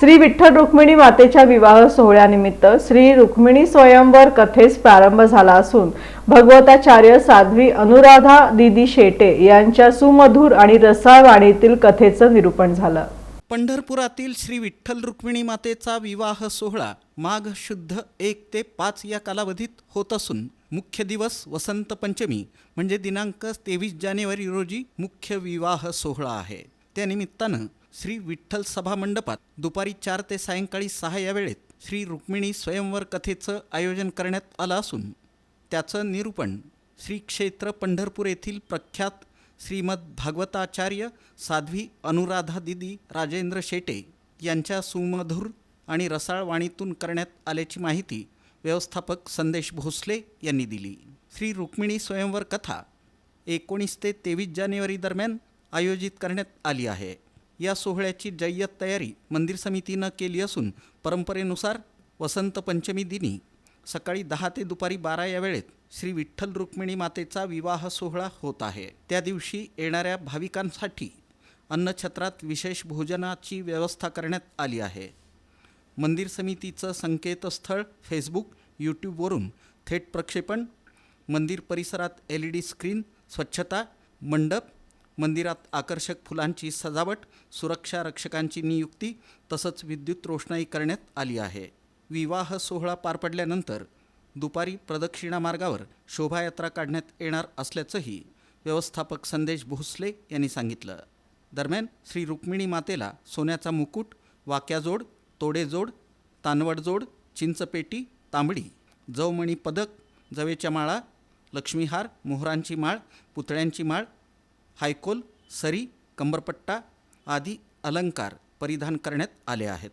श्री विठ्ठल रुक्मिणी मातेच्या विवाह सोहळ्यानिमित्त श्री रुक्मिणी स्वयंवर कथेस प्रारंभ झाला असून भगवताचार्य साध्वी अनुराधा दिदी शेटे यांच्या सुमधुर आणि रसाळ वाणीतील कथेचं निरूपण झालं. पंढरपुरातील श्री विठ्ठल रुक्मिणी मातेचा विवाह सोहळा माघ शुद्ध एक ते पाच या कालावधीत होत असून मुख्य दिवस वसंत पंचमी म्हणजे दिनांक तेवीस जानेवारी रोजी मुख्य विवाह सोहळा आहे. त्यानिमित्तानं श्री विठ्ठल सभा मंडपात दुपारी चार ते सायंकाळी सहा या वेळेत श्री रुक्मिणी स्वयंवर कथेचं आयोजन करण्यात आलं असून त्याचं निरूपण श्री क्षेत्र पंढरपूर येथील प्रख्यात श्रीमद भागवताचार्य साध्वी अनुराधा दिदी राजेंद्र शेटे यांच्या सुमधुर आणि रसाळ वाणीतून करण्यात आल्याची माहिती व्यवस्थापक संदेश भोसले यांनी दिली. श्री रुक्मिणी स्वयंवर कथा एकोणीस ते तेवीस जानेवारी दरम्यान आयोजित करण्यात आली आहे. या सोहळ्याची जय्यत तयारी मंदिर समितीनं केली असून परंपरेनुसार वसंत पंचमी दिनी सकाळी दहा ते दुपारी बारा या वेळेत श्री विठ्ठल रुक्मिणी मातेचा विवाह सोहळा होत आहे. त्या दिवशी येणाऱ्या भाविकांसाठी अन्नछत्रात विशेष भोजनाची व्यवस्था करण्यात आली आहे. मंदिर समितीचं संकेतस्थळ फेसबुक यूट्यूबवरून थेट प्रक्षेपण मंदिर परिसरात एल ई डी स्क्रीन स्वच्छता मंडप मंदिरात आकर्षक फुलांची सजावट सुरक्षा रक्षकांची नियुक्ती तसंच विद्युत रोषणाई करण्यात आली आहे. विवाह सोहळा पार पडल्यानंतर दुपारी प्रदक्षिणा मार्गावर शोभायात्रा काढण्यात येणार असल्याचंही व्यवस्थापक संदेश भोसले यांनी सांगितलं. दरम्यान श्री रुक्मिणी मातेला सोन्याचा मुकुट वाक्याजोड तोडेजोड तानवडजोड चिंचपेटी तांबडी जवमणी पदक जवेच्या माळा लक्ष्मीहार मोहरांची माळ पुतळ्यांची माळ हायकोल सरी कंबरपट्टा आदी अलंकार परिधान करण्यात आले आहेत.